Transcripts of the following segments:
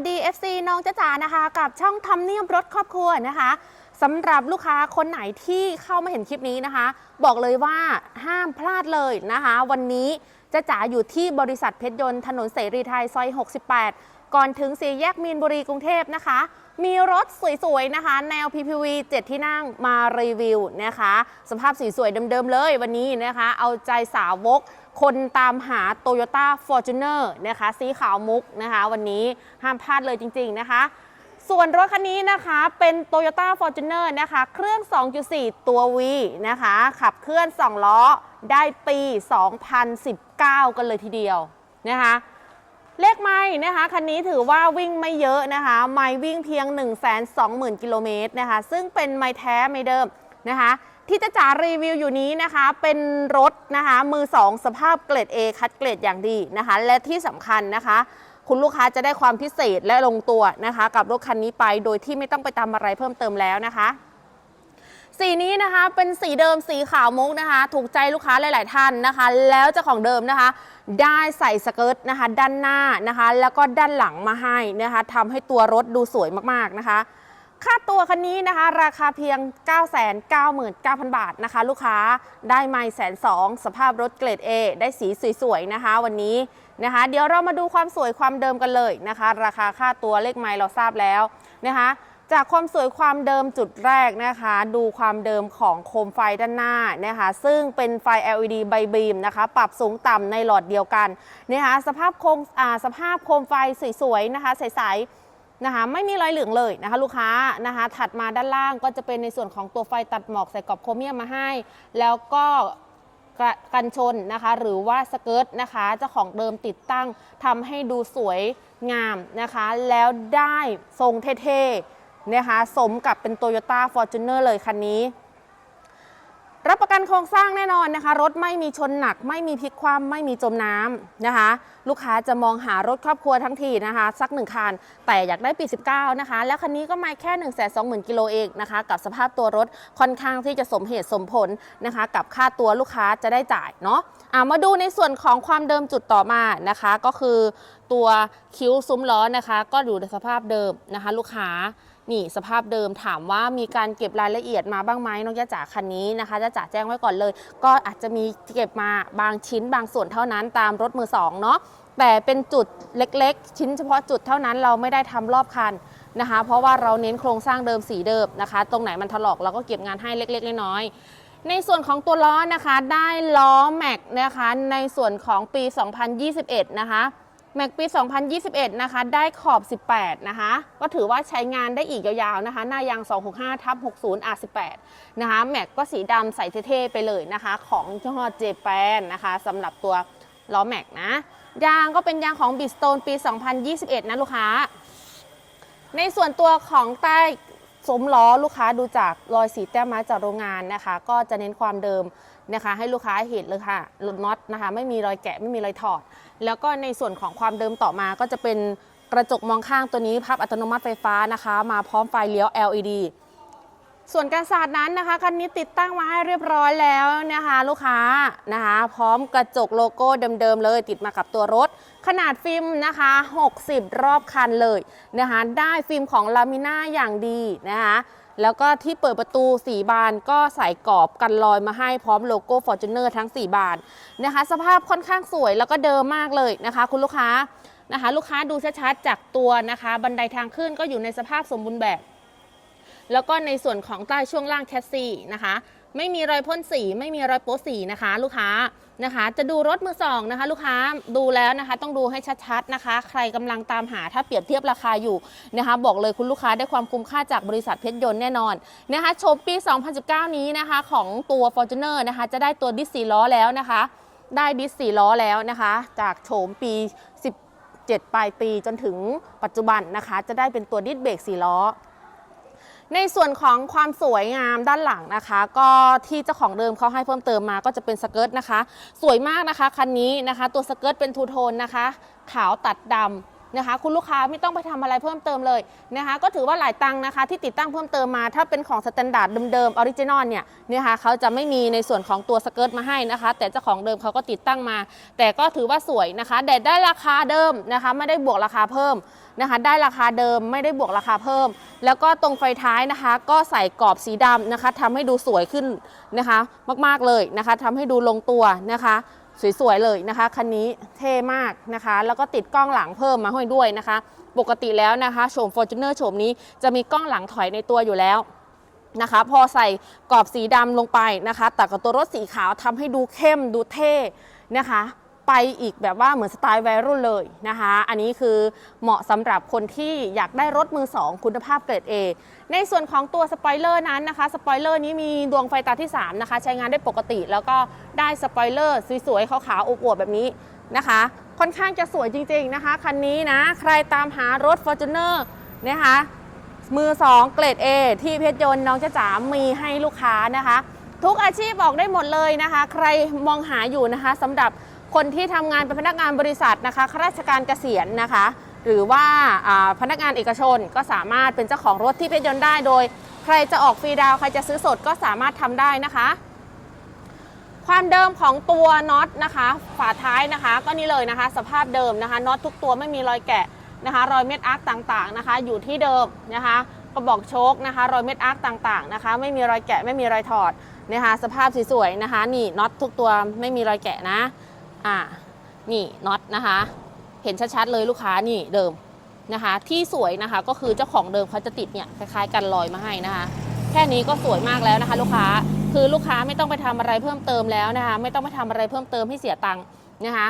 วัสดี FC น้องจ๊ะจ๋านะคะ กับช่องทำเนียบรถครอบครัวนะคะสำหรับลูกค้าคนไหนที่เข้ามาเห็นคลิปนี้นะคะ บอกเลยว่าห้ามพลาดเลยนะคะ วันนี้จ๊ะจ๋าอยู่ที่บริษัทเพชรยนต์ถนนเสรีไทยซอย 68 ก่อนถึงสี่แยกมีนบุรีกรุงเทพนะคะ มีรถสวยๆนะคะ แนว PPV 7 ที่นั่งมารีวิวนะคะ สภาพสีสวยเดิมๆเลยวันนี้นะคะ เอาใจสาวก คนตามหา Toyota Fortuner นะคะ สีขาวมุกนะคะ วันนี้ห้ามพลาดเลยจริง ๆ นะคะ ส่วนรถคันนี้นะคะเป็น Toyota Fortuner นะคะ เครื่อง 2.4 ตัว V นะคะ ขับเคลื่อน 2 ล้อได้ปี 2019 กันเลยทีเดียวนะคะเลขไม่นะคะคันนี้ถือว่าวิ่งไม่เยอะนะคะ ไม่วิ่งเพียง 1 2 0 0 0 0 กิโลเมตรนะคะ ซึ่งเป็นไม่แท้ไม่เดิมนะคะ ที่จะจ๋ารีวิวอยู่นี้นะคะ เป็นรถนะคะ มือ 2 สภาพเกรด A คัดเกรดอย่างดีนะคะ และที่สำคัญนะคะ คุณลูกค้าจะได้ความพิเศษและลงตัวนะคะ กับรถคันนี้ไปโดยที่ไม่ต้องไปตามอะไรเพิ่มเติมแล้วนะคะ สีนี้นะคะเป็นสีเดิมสีขาวมุกนะคะ ถูกใจลูกค้าหลาย ๆ ท่านนะคะ แล้วเจ้าของเดิมนะคะ ได้ใส่สเกิร์ตนะคะ ด้านหน้านะคะ แล้วก็ด้านหลังมาให้นะคะทำให้ตัวรถดูสวยมากๆนะคะ ค่าตัวคันนี้นะคะ ราคาเพียง 999,000 บาทนะคะ ลูกค้าได้ไม่แสนสองสภาพรถเกรด A ได้สีสวยๆนะคะ วันนี้นะคะ เดี๋ยวเรามาดูความสวยความเดิมกันเลยนะคะ ราคาค่าตัวเลขไม่เราทราบแล้วนะคะ จากความสวยความเดิมจุดแรกนะคะ ดูความเดิมของโคมไฟด้านหน้านะคะ ซึ่งเป็นไฟ LED ใบบีมนะคะ ปรับสูงต่ำในหลอดเดียวกันนะคะ สภาพโคมสภาพโคมไฟสวยๆนะคะใสๆ นะคะไม่มีรอยเหลืองเลยนะคะ ลูกค้านะคะ ถัดมาด้านล่างก็จะเป็นในส่วนของตัวไฟตัดหมอกใส่กรอบโครเมียมมาให้ แล้วก็ก,กันชนนะคะ หรือว่าสเกิร์ตนะคะเจ้าของเดิมติดตั้งทำให้ดูสวยงามนะคะ แล้วได้ทรงเท่ๆนะคะ สมกับเป็นโตโยต้าฟอร์จูเนอร์เลยคันนี้ รับประกันโครงสร้างแน่นอนนะคะ รถไม่มีชนหนัก ไม่มีพลิกคว่ำไม่มีจมน้ำนะคะ ลูกค้าจะมองหารถครอบครัวทั้งทีนะคะ สักหนึ่งคัน แต่อยากได้ปี 19 นะคะ แล้วคันนี้ก็ไม่แค่ 1 2 0 0 0 0 กิโลเองนะคะ กับสภาพตัวรถค่อนข้างที่จะสมเหตุสมผลนะคะ กับค่าตัวลูกค้าจะได้จ่ายเนาะะมาดูในส่วนของความเดิมจุดต่อมานะคะ ก็คือ ตัวคิ้วซุ้มล้อนะคะ ก็อยู่ในสภาพเดิมนะคะ ลูกค้านี่สภาพเดิมถามว่ามีการเก็บรายละเอียดมาบ้างไหมน้องยะจ๋าคันนี้นะคะจะจ๋าแจ้งไว้ก่อนเลย ก็อาจจะมีเก็บมาบางชิ้นบางส่วนเท่านั้นตามรถมือสองเนาะแต่เป็นจุดเล็กๆ ชิ้นเฉพาะจุดเท่านั้นเราไม่ได้ทำรอบคันนะคะ เพราะว่าเราเน้นโครงสร้างเดิมสีเดิมนะคะ ตรงไหนมันถลอกเราก็เก็บงานให้เล็กๆน้อยๆในส่วนของตัวล้อนะคะได้ล้อแม็กนะคะในส่วนของปี 2021 นะคะ แม็กปี 2021 นะคะ ได้ขอบ 18 นะคะ ก็ถือว่าใช้งานได้อีกยาวๆนะคะ หน้ายาง 265ทับ60 R18 นะคะ แม็กก็สีดำใส่เท่ๆไปเลยนะคะ ของยี่ห้อเจแปนนะคะสำหรับตัวล้อแม็กนะ ยางก็เป็นยางของบิสโตนปี 2021 นะลูกค้า ในส่วนตัวของใต้สมล้อลูกค้าดูจากรอยสีแต้มม้จากโรงงานนะคะ ก็จะเน้นความเดิมนะคะ ให้ลูกค้าเห็นเลยค่ะลดน็อตนะคะ ไม่มีรอยแกะไม่มีรอยถอด แล้วก็ในส่วนของความเดิมต่อมาก็จะเป็นกระจกมองข้างตัวนี้พับอัตโนมัติไฟฟ้านะคะ มาพร้อมไฟเลี้ยว LED ส่วนการสาดนั้นนะคะคันนี้ติดตั้งมาให้เรียบร้อยแล้วนะคะ ลูกค้านะคะ พร้อมกระจกโลโก้เดิมๆเลย ติดมากับตัวรถ ขนาดฟิล์มนะคะ 60 รอบคันเลยนะคะ ได้ฟิล์มของลามิน่าอย่างดีนะคะ แล้วก็ที่เปิดประตู4บานก็ใส่กรอบกันรอยมาให้พร้อมโลโก้ Fortuner ทั้ง 4 บานนะคะ สภาพค่อนข้างสวยแล้วก็เดิมมากเลยนะคะ คุณลูกค้านะคะ ลูกค้าดูชัดๆจากตัวนะคะ บันไดทางขึ้นก็อยู่ในสภาพสมบูรณ์แบบ แล้วก็ในส่วนของใต้ช่วงล่างแคสซี่นะคะ ไม่มีรอยพ่นสี ไม่มีรอยโป๊สีนะคะ ลูกค้า นะคะ จะดูรถมือสองนะคะ ลูกค้าดูแล้วนะคะ ต้องดูให้ชัดๆนะคะ ใครกำลังตามหาถ้าเปรียบเทียบราคาอยู่นะคะ บอกเลยคุณลูกค้าได้ความคุ้มค่าจากบริษัทเพชรยนต์แน่นอนนะคะโชว์ปี 2019 นี้นะคะ ของตัว Fortuner นะคะ จะได้ตัวดิสสีล้อแล้วนะคะ ได้ดิสสีล้อแล้วนะคะ จากโฉมปี17ปลายปีจนถึงปัจจุบันนะคะ จะได้เป็นตัวดิสเบรกสีล้อ ในส่วนของความสวยงามด้านหลังนะคะ ก็ที่เจ้าของเดิมเขาให้เพิ่มเติมมาก็จะเป็นสเกิร์ตนะคะ สวยมากนะคะคันนี้นะคะ ตัวสเกิร์ตเป็นทูโทนนะคะ ขาวตัดดนะคะ คุณลูกค้าไม่ต้องไปทำอะไรเพิ่มเติมเลยนะคะ ก็ถือว่าหลายตังค์นะคะ ที่ติดตั้งเพิ่มเติมมา ถ้าเป็นของสแตนดาร์ดเดิมๆออริจินอลเนี่ยนะคะเขาจะไม่มีในส่วนของตัวสเกิร์ตมาให้นะคะ แต่เจ้าของเดิมเขาก็ติดตั้งมา แต่ก็ถือว่าสวยนะคะแต่ได้ราคาเดิมนะคะ ไม่ได้บวกราคาเพิ่มนะคะ ได้ราคาเดิมไม่ได้บวกราคาเพิ่ม แล้วก็ตรงไฟท้ายนะคะ ก็ใส่กรอบสีดำนะคะทำให้ดูสวยขึ้นนะคะ มากๆเลยนะคะทำให้ดูลงตัวนะคะสวยๆเลยนะคะคันนี้เท่มากนะคะ แล้วก็ติดกล้องหลังเพิ่มมาให้ด้วยนะคะ ปกติแล้วนะคะโฉม Fortuner โฉมนี้จะมีกล้องหลังถอยในตัวอยู่แล้วนะคะ พอใส่กรอบสีดำลงไปนะคะตัดกับตัวรถสีขาวทำให้ดูเข้มดูเท่นะคะ ไปอีกแบบว่าเหมือนสไตล์วัยรุ่นเลยนะคะ อันนี้คือเหมาะสำหรับคนที่อยากได้รถมือ 2 คุณภาพเกรด A ในส่วนของตัวสปอยเลอร์นั้นนะคะ สปอยเลอร์นี้มีดวงไฟตาที่ 3 นะคะ ใช้งานได้ปกติ แล้วก็ได้สปอยเลอร์สวยๆขาวๆอวบๆแบบนี้นะคะ ค่อนข้างจะสวยจริงๆนะคะ คันนี้นะ ใครตามหารถ Fortuner นะคะมือ 2 เกรด A ที่เพชรยนต์น้องจะจ๋ามีให้ลูกค้านะคะ ทุกอาชีพบอกได้หมดเลยนะคะ ใครมองหาอยู่นะคะสำหรับ คนที่ทำงานเป็นพนักงานบริษัทนะคะข้าราชการเกษียณนะคะ หรือว่าพนักงานเอกชนก็สามารถเป็นเจ้าของรถที่เพชรยนต์ได้โดย ใครจะออกฟรีดาวใครจะซื้อสดก็สามารถทำได้นะคะ ความเดิมของตัวน็อตนะคะ ฝาท้ายนะคะ ก็นี่เลยนะคะ สภาพเดิมนะคะน็อตทุกตัวไม่มีรอยแกะนะคะรอยเม็ดอาร์คต่างๆนะคะ อยู่ที่เดิมนะคะกระบอกโชคนะคะ รอยเม็ดอาร์คต่างๆนะคะ ไม่มีรอยแกะไม่มีรอยถอดนะคะ สภาพสวยๆนะคะ นี่น็อตทุกตัวไม่มีรอยแกะนะ อ่านี่น็อตนะคะ เห็นชัดๆเลยลูกค้านี่เดิมนะคะ ที่สวยนะคะก็คือเจ้าของเดิมเขาจะติดเนี่ยคล้ายๆกันรอยมาให้นะคะ แค่นี้ก็สวยมากแล้วนะคะ ลูกค้าคือลูกค้าไม่ต้องไปทำอะไรเพิ่มเติมแล้วนะคะ ไม่ต้องไปทำอะไรเพิ่มเติมให้เสียตังค์นะคะ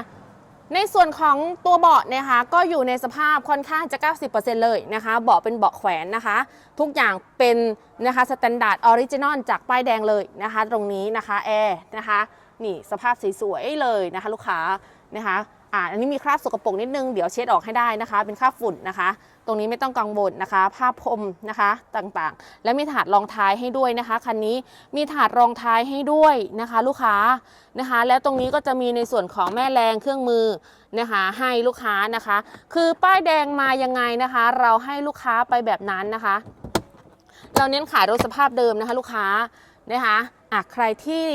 ในส่วนของตัวเบาะนะคะก็อยู่ในสภาพค่อนข้างจะ 90%เลยนะคะเบาะเป็นเบาะแขวนนะคะ ทุกอย่างเป็นนะคะสแตนดาร์ดออริจินอลจากป้ายแดงเลยนะคะ ตรงนี้นะคะแอร์นะคะ นี่สภาพสวยๆเลยนะคะลูกค้านะคะอ่าอันนี้มีคราบสกปรกนิดนึงเดี๋ยวเช็ดออกให้ได้นะคะ เป็นคราบฝุ่นนะคะ ตรงนี้ไม่ต้องกังวลนะคะ ผ้าพรมนะคะต่างๆ และมีถาดรองท้ายให้ด้วยนะคะคันนี้มีถาดรองท้ายให้ด้วยนะคะ ลูกค้านะคะ แล้วตรงนี้ก็จะมีในส่วนของแม่แรงเครื่องมือนะคะ ให้ลูกค้านะคะ คือป้ายแดงมายังไงนะคะ เราให้ลูกค้าไปแบบนั้นนะคะ เราเน้นขายรถสภาพเดิมนะคะ ลูกค้านะคะอะใครที่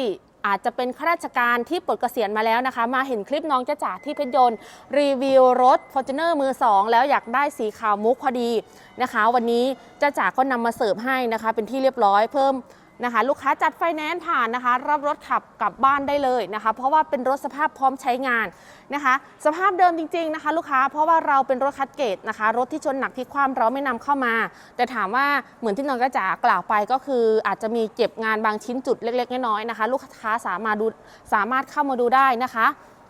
อาจจะเป็นข้าราชการที่ปลดเกษียณมาแล้วนะคะ มาเห็นคลิปน้องจ้าจ๋าที่เพชรยนต์รีวิวรถ Fortuner มือ 2 แล้วอยากได้สีขาวมุกพอดีนะคะ วันนี้จ้าจ๋าก็นำมาเสิร์ฟให้นะคะ เป็นที่เรียบร้อยเพิ่ม นะคะ ลูกค้าจัดไฟแนนซ์ผ่านนะคะ รับรถขับกลับบ้านได้เลยนะคะ เพราะว่าเป็นรถสภาพพร้อมใช้งานนะคะ สภาพเดิมจริง ๆนะคะ ลูกค้าเพราะว่าเราเป็นรถคัดเกตนะคะ รถที่ชนหนักที่คว่ำเราไม่นำเข้ามา แต่ถามว่าเหมือนที่น้องกระจ๋ากล่าวไปก็คือ อาจจะมีเก็บงานบางชิ้นจุดเล็ก ๆ น้อยๆนะคะ ลูกค้าสามารถดูสามารถเข้ามาดูได้นะคะ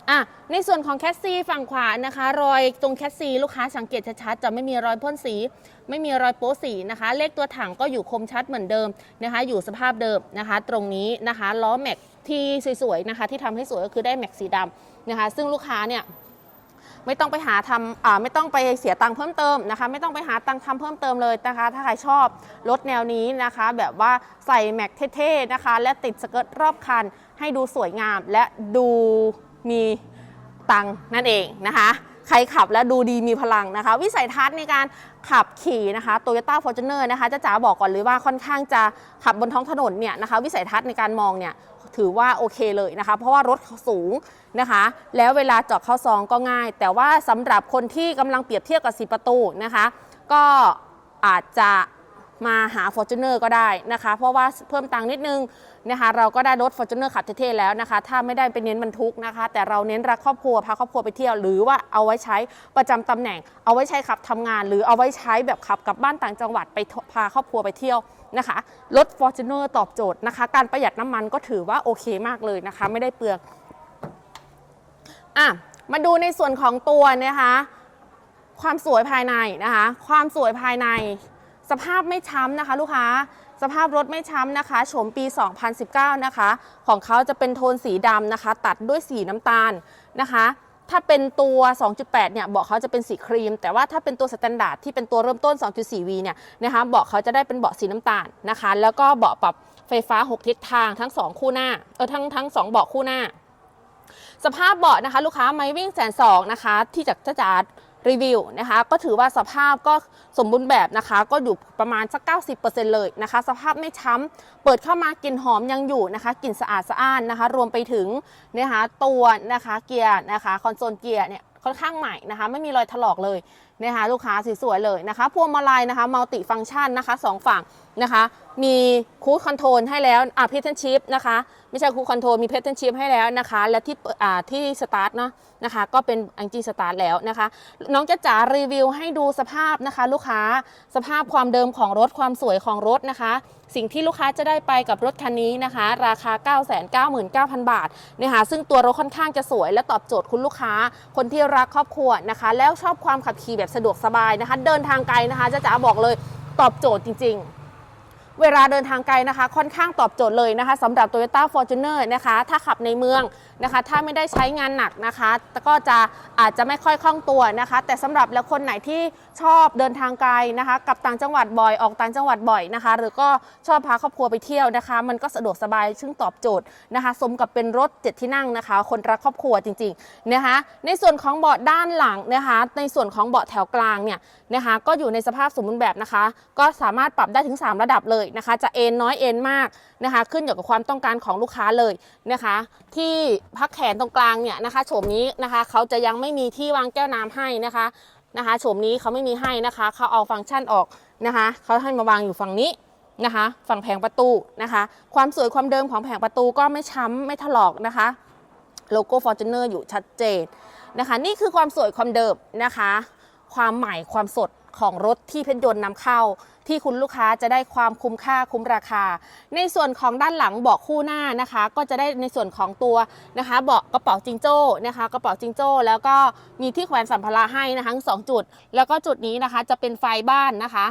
อะในส่วนของแคสซีฝั่งขวานะคะ รอยตรงแคสซีลูกค้าสังเกตชัดๆจะไม่มีรอยพ่นสี ไม่มีรอยโป๊สีนะคะ เลขตัวถังก็อยู่คมชัดเหมือนเดิมนะคะ อยู่สภาพเดิมนะคะ ตรงนี้นะคะล้อแม็กที่สวยๆนะคะ ที่ทำให้สวยก็คือได้แม็กสีดำนะคะ ซึ่งลูกค้าเนี่ยไม่ต้องไปหาทำอ่าไม่ต้องไปเสียตังค์เพิ่มเติมนะคะ ไม่ต้องไปหาตังค์ทำเพิ่มเติมเลยนะคะ ถ้าใครชอบรถแนวนี้นะคะ แบบว่าใส่แม็กเท่ๆนะคะ และติดสเกิร์ตรอบคันให้ดูสวยงามและดู มีตังนั่นเองนะคะ ใครขับและดูดีมีพลังนะคะ วิสัยทัศน์ในการขับขี่นะคะ Toyota Fortuner นอร์นะคะจะจ๋าบอกก่อนเลยว่าค่อนข้างจะขับบนท้องถนนเนี่ยนะคะ วิสัยทัศน์ในการมองเนี่ยถือว่าโอเคเลยนะคะ เพราะว่ารถสูงนะคะ แล้วเวลาจาะเข้าซองก็ง่าย แต่ว่าสำหรับคนที่กำลังเปรียบเทียบกับสีประตูนะคะ ก็อาจจะ มาหา Fortuner ก็ได้นะคะ เพราะว่าเพิ่มตังค์นิดนึงนะคะเราก็ได้รถ Fortuner ขับเท่ๆแล้วนะคะ ถ้าไม่ได้ไปเน้นบรรทุกนะคะ แต่เราเน้นรักครอบครัวพาครอบครัวไปเที่ยว หรือว่าเอาไว้ใช้ประจำตำแหน่ง เอาไว้ใช้ขับทำงาน หรือเอาไว้ใช้แบบขับกลับบ้านต่างจังหวัดไปพาครอบครัวไปเที่ยวนะคะรถ Fortuner ตอบโจทย์นะคะ การประหยัดน้ำมันก็ถือว่าโอเคมากเลยนะคะ ไม่ได้เปลืองอะมาดูในส่วนของตัวนะคะ ความสวยภายในนะคะ ความสวยภายใน สภาพไม่ช้ำนะคะ ลูกค้า สภาพรถไม่ช้ำนะคะโฉมปี 2019 นะคะ ของเขาจะเป็นโทนสีดำนะคะ ตัดด้วยสีน้ำตาลนะคะ ถ้าเป็นตัว 2.8 เนี่ยเบาะเขาจะเป็นสีครีม แต่ว่าถ้าเป็นตัวสแตนดาร์ดที่เป็นตัวเริ่มต้น 2.4V เนี่ยนะคะเบาะเขาจะได้เป็นเบาะสีน้ำตาลนะคะ แล้วก็เบาะปรับไฟฟ้า 6 ทิศทางทั้ง 2 คู่หน้าเออทั้งทั้ง2เบาะคู่หน้าสภาพเบาะนะคะ ลูกค้าไม่วิ่งแสนสองนะคะ ที่จากจ้าจ๋า รีวิวนะคะก็ถือว่าสภาพก็สมบูรณ์แบบนะคะ ก็อยู่ประมาณสัก 90%เลยนะคะ สภาพไม่ช้ำเปิดเข้ามากลิ่นหอมยังอยู่นะคะกลิ่นสะอาดสะอ้านนะคะ รวมไปถึงนะคะตัวนะคะเกียร์นะคะคอนโซลเกียร์เนี่ยค่อนข้างใหม่นะคะไม่มีรอยถลอกเลยนะคะลูกค้าสวยๆเลยนะคะพวงมาลัยนะคะมัลติฟังก์ชันนะคะสองฝั่งนะคะ มีคูดคอนโทรลให้แล้วอ่าเพทเทนชิพนะคะ ไม่ใช่คูคอนโทรมีเพทเทนชิพให้แล้วนะคะ และที่อ่าที่สตาร์ทเนาะนะคะ ก็เป็นอังจีสตาร์ทแล้วนะคะ น้องจะจ๋ารีวิวให้ดูสภาพนะคะ ลูกค้าสภาพความเดิมของรถความสวยของรถนะคะ สิ่งที่ลูกค้าจะได้ไปกับรถคันนี้นะคะ ราคา 999,000 บาทนะคะซึ่งตัวรถค่อนข้างจะสวย และตอบโจทย์คุณลูกค้า คนที่รักครอบครัวนะคะ แล้วชอบความขับขี่แบบสะดวกสบายนะคะ เดินทางไกลนะคะจะจ๋าบอกเลยตอบโจทย์จริง ๆ เวลาเดินทางไกลนะคะ ค่อนข้างตอบโจทย์เลยนะคะสำหรับ Toyota Fortuner นะคะ ถ้าขับในเมืองนะคะ ถ้าไม่ได้ใช้งานหนักนะคะก็จะอาจจะไม่ค่อยคล่องตัวนะคะ แต่สำหรับแล้วคนไหนที่ชอบเดินทางไกลนะคะกลับต่างจังหวัดบ่อยออกต่างจังหวัดบ่อยนะคะ หรือก็ชอบพาครอบครัวไปเที่ยวนะคะ มันก็สะดวกสบายซึ่งตอบโจทย์นะคะ สมกับเป็นรถเจ็ดที่นั่งนะคะ คนรักครอบครัวจริงๆนะคะ ในส่วนของเบาะด้านหลังนะคะ ในส่วนของเบาะแถวกลางเนี่ย นะคะ ก็อยู่ในสภาพสมบูรณ์แบบนะคะ ก็สามารถปรับได้ถึง 3 ระดับเลยนะคะ จะเอ็นน้อยเอ็นมากนะคะ ขึ้นอยู่กับความต้องการของลูกค้าเลยนะคะ ที่พักแขนตรงกลางเนี่ยนะคะโฉมนี้นะคะเขาจะยังไม่มีที่วางแก้วน้ำให้นะคะนะคะโฉมนี้เขาไม่มีให้นะคะเขาเอาฟังก์ชันออกนะคะเขาให้มาวางอยู่ฝั่งนี้นะคะฝั่งแผงประตูนะคะ ความสวยความเดิมของแผงประตูก็ไม่ช้ำไม่ถลอกนะคะ โลโก้ Fortuner อยู่ชัดเจนนะคะ นี่คือความสวยความเดิมนะคะ ความใหม่ความสดของรถที่เพชรยนต์นำเข้า ที่คุณลูกค้าจะได้ความคุ้มค่าคุ้มราคา ในส่วนของด้านหลังเบาะคู่หน้านะคะ ก็จะได้ในส่วนของตัวนะคะเบาะกระเป๋าจิงโจ้นะคะกระเป๋าจิงโจ้ แล้วก็มีที่แขวนสัมภาระให้นะคะสองจุด แล้วก็จุดนี้นะคะจะเป็นไฟบ้านนะคะ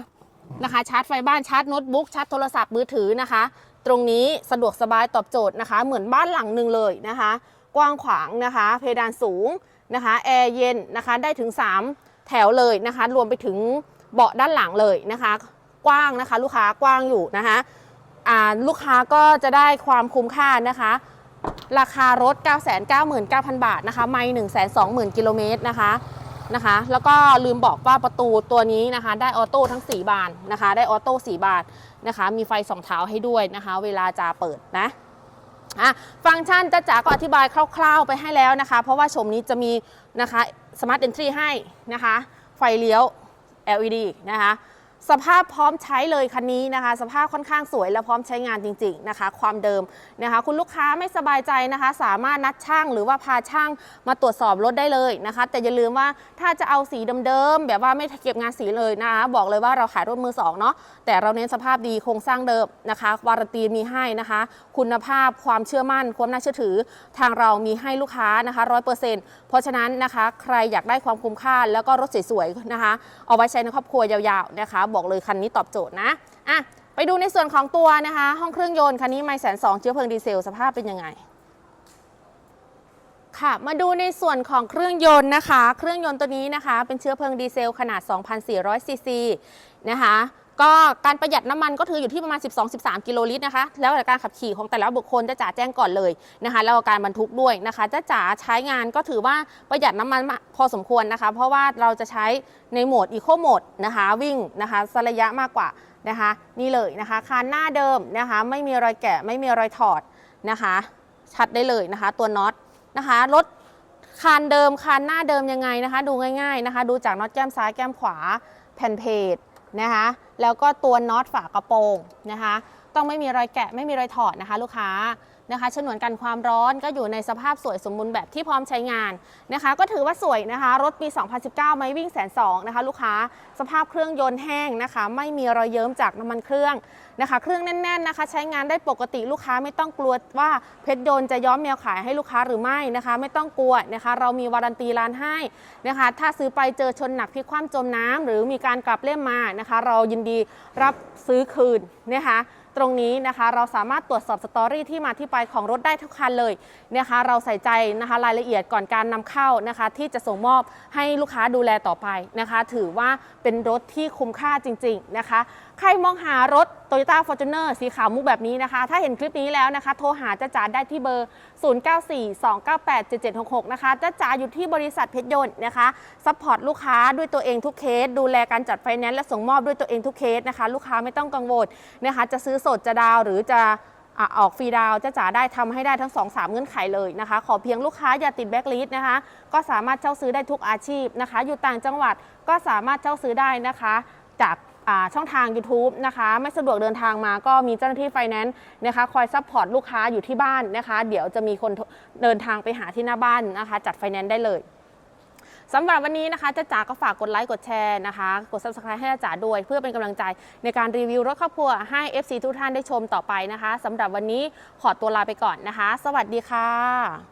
นะคะ ชาร์จไฟบ้านชาร์จโน้ตบุ๊กชาร์จโทรศัพท์มือถือนะคะ ตรงนี้สะดวกสบายตอบโจทย์นะคะ เหมือนบ้านหลังหนึ่งเลยนะคะ กว้างขวางนะคะ เพดานสูงนะคะแอร์เย็นนะคะได้ถึง 3 แถวเลยนะคะ รวมไปถึงเบาะด้านหลังเลยนะคะ กว้างนะคะ ลูกค้ากว้างอยู่นะคะอ่าลูกค้าก็จะได้ความคุ้มค่านะคะ ราคารถ 999,000 บาทนะคะ ไม่ 120,000 กิโลเมตรนะคะนะคะ แล้วก็ลืมบอกว่าประตูตัวนี้นะคะ ได้ออโต้ทั้ง 4 บานนะคะ ได้ออโต้4บานนะคะ มีไฟสองเท้าให้ด้วยนะคะ เวลาจะเปิดนะอะฟังก์ชันจ้าจ๋าก็อธิบายคร่าว ๆ ไปให้แล้วนะคะ เพราะว่าชมนี้จะมีนะคะ สมาร์ทเอนทรีให้นะคะ ไฟเลี้ยว LED นะคะ สภาพพร้อมใช้เลยคันนี้นะคะ สภาพค่อนข้างสวยและพร้อมใช้งานจริง ๆนะคะ ความเดิมนะคะ คุณลูกค้าไม่สบายใจนะคะ สามารถนัดช่างหรือว่าพาช่างมาตรวจสอบรถได้เลยนะคะ แต่อย่าลืมว่าถ้าจะเอาสีเดิมๆแบบว่าไม่เก็บงานสีเลยนะคะ บอกเลยว่าเราขายรถมือสองเนาะแต่เราเน้นสภาพดีโครงสร้างเดิมนะคะวารันตีมีให้นะคะ คุณภาพความเชื่อมั่น ความน่าเชื่อถือ ทางเรามีให้ลูกค้านะคะร้อยเปอร์เซ็นต์เพราะฉะนั้นนะคะ ใครอยากได้ความคุ้มค่าแล้วก็รถสวยๆนะคะ เอาไว้ใช้ในครอบครัวยาวๆนะคะบอกเลยคันนี้ตอบโจทย์นะอะไปดูในส่วนของตัวนะคะ ห้องเครื่องยนต์คันนี้ไม่แสนสองเชื้อเพลิงดีเซลสภาพเป็นยังไงค่ะมาดูในส่วนของเครื่องยนต์นะคะ เครื่องยนต์ตัวนี้นะคะ เป็นเชื้อเพลิงดีเซลขนาด 2,400ซีซีนะคะ ก็การประหยัดน้ำมันก็ถืออยู่ที่ประมาณ 12-13 กิโลลิตรนะคะ แล้วแต่การขับขี่ของแต่ละบุคคลจะจ๋าแจ้งก่อนเลยนะคะ แล้วการบรรทุกด้วยนะคะจะจ๋าใช้งานก็ถือว่าประหยัดน้ำมันพอสมควรนะคะ เพราะว่าเราจะใช้ในโหมดอีโคโหมดนะคะวิ่งนะคะสระยะมากกว่านะคะ นี่เลยนะคะคานหน้าเดิมนะคะ ไม่มีรอยแกะไม่มีรอยถอดนะคะ ชัดได้เลยนะคะ ตัวน็อตนะคะรถคานเดิมคานหน้าเดิมยังไงนะคะ ดูง่ายๆนะคะ ดูจากน็อตแก้มซ้ายแก้มขวาแผ่นเพจ นะคะ แล้วก็ตัวน็อตฝากระโปรงนะคะ ต้องไม่มีรอยแกะไม่มีรอยถอดนะคะ ลูกค้า นะคะฉนวนกันความร้อนก็อยู่ในสภาพสวยสมบูรณ์แบบที่พร้อมใช้งานนะคะ ก็ถือว่าสวยนะคะ รถปี 2019 ไม่วิ่งแสนสองนะคะ ลูกค้าสภาพเครื่องยนต์แห้งนะคะ ไม่มีรอยเยิ้มจากน้ำมันเครื่องนะคะ เครื่องแน่นๆนะคะ ใช้งานได้ปกติลูกค้าไม่ต้องกลัวว่าเพชรยนต์จะย้อมแมวขายให้ลูกค้าหรือไม่นะคะ ไม่ต้องกลัวนะคะ เรามีวารันตีร้านให้นะคะ ถ้าซื้อไปเจอชนหนักพลิกคว่ำจมน้ำหรือมีการกลับเล่มมานะคะ เรายินดีรับซื้อคืนนะคะ ตรงนี้นะคะเราสามารถตรวจสอบสตอรี่ที่มาที่ไปของรถได้ทุกคันเลยนะคะเราใส่ใจนะคะรายละเอียดก่อนการนำเข้านะคะ ที่จะส่งมอบให้ลูกค้าดูแลต่อไปนะคะ ถือว่าเป็นรถที่คุ้มค่าจริง ๆนะคะ ใครมองหารถ Toyota Fortuner สีขาวมุกแบบนี้นะคะ ถ้าเห็นคลิปนี้แล้วนะคะ โทรหาจ้าจ๋าได้ที่เบอร์ 0942987766 นะคะจ้าจ๋าอยู่ที่บริษัทเพชรยนต์นะคะซัพพอร์ตลูกค้าด้วยตัวเองทุกเคส ดูแลการจัดไฟแนนซ์และส่งมอบด้วยตัวเองทุกเคสนะคะ ลูกค้าไม่ต้องกังวลนะคะ จะซื้อสดจะดาวหรือจะออกฟรีดาวจ้าจ๋าได้ทำให้ได้ทั้ง 2 3 เงื่อนไขเลยนะคะ ขอเพียงลูกค้าอย่าติดแบ็กลิสต์นะคะ ก็สามารถเช่าซื้อได้ทุกอาชีพนะคะ อยู่ต่างจังหวัดก็สามารถเช่าซื้อได้นะคะ จากช่องทาง YouTube นะคะ ไม่สะดวกเดินทางมาก็มีเจ้าหน้าที่ไฟแนนซ์นะคะคอยซัพพอร์ตลูกค้าอยู่ที่บ้านนะคะ เดี๋ยวจะมีคนเดินทางไปหาที่หน้าบ้านนะคะ จัดไฟแนนซ์ได้เลย สำหรับวันนี้นะคะจ้าจ๋าก็ฝากกดไลค์กดแชร์นะคะ กด subscribe ให้จ้าจ๋าด้วย เพื่อเป็นกำลังใจในการรีวิวรถครอบครัวให้ FC ทุกท่านได้ชมต่อไปนะคะสำหรับวันนี้ขอตัวลาไปก่อนนะคะ สวัสดีค่ะ